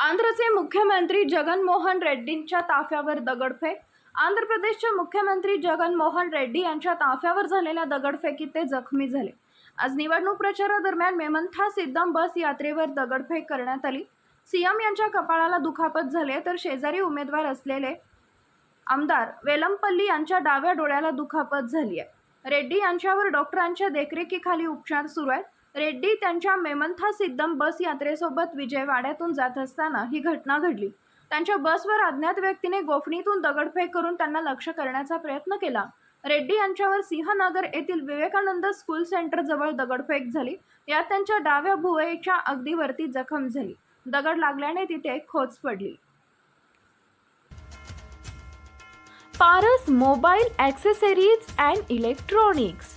आंध्रचे मुख्यमंत्री जगनमोहन रेड्डींच्या ताफ्यावर दगडफेक. आंध्र प्रदेशचे मुख्यमंत्री जगनमोहन रेड्डी यांच्या ताफ्यावर झालेल्या दगडफेकीत ते जखमी झाले. आज निवडणूक प्रचारादरम्यान मेमंथा सिद्धम बस यात्रेवर दगडफेक करण्यात आली. सीएम यांच्या कपाळाला दुखापत झाले तर शेजारी उमेदवार असलेले आमदार वेलंपल्ली यांच्या डाव्या डोळ्याला दुखापत झाली आहे. रेड्डी यांच्यावर डॉक्टरांच्या देखरेखीखाली उपचार सुरू आहेत. रेड्डी त्यांच्या मेमंथा सिद्धम बस यात्रेसोबत विजयवाड्यातून जात असताना ही घटना घडली. त्यांच्या बसवर अज्ञात व्यक्तीने गोफणीतून दगडफेक करून त्यांना लक्ष करण्याचा प्रयत्न केला. रेड्डी यांच्यावर सिंहनगर येथील विवेकानंद स्कूल सेंटर जवळ दगडफेक झाली. यात त्यांच्या डाव्या भुवईच्या अगदी वरती जखम झाली. दगड लागल्याने तिथे खोच पडली. Paras mobile accessories and electronics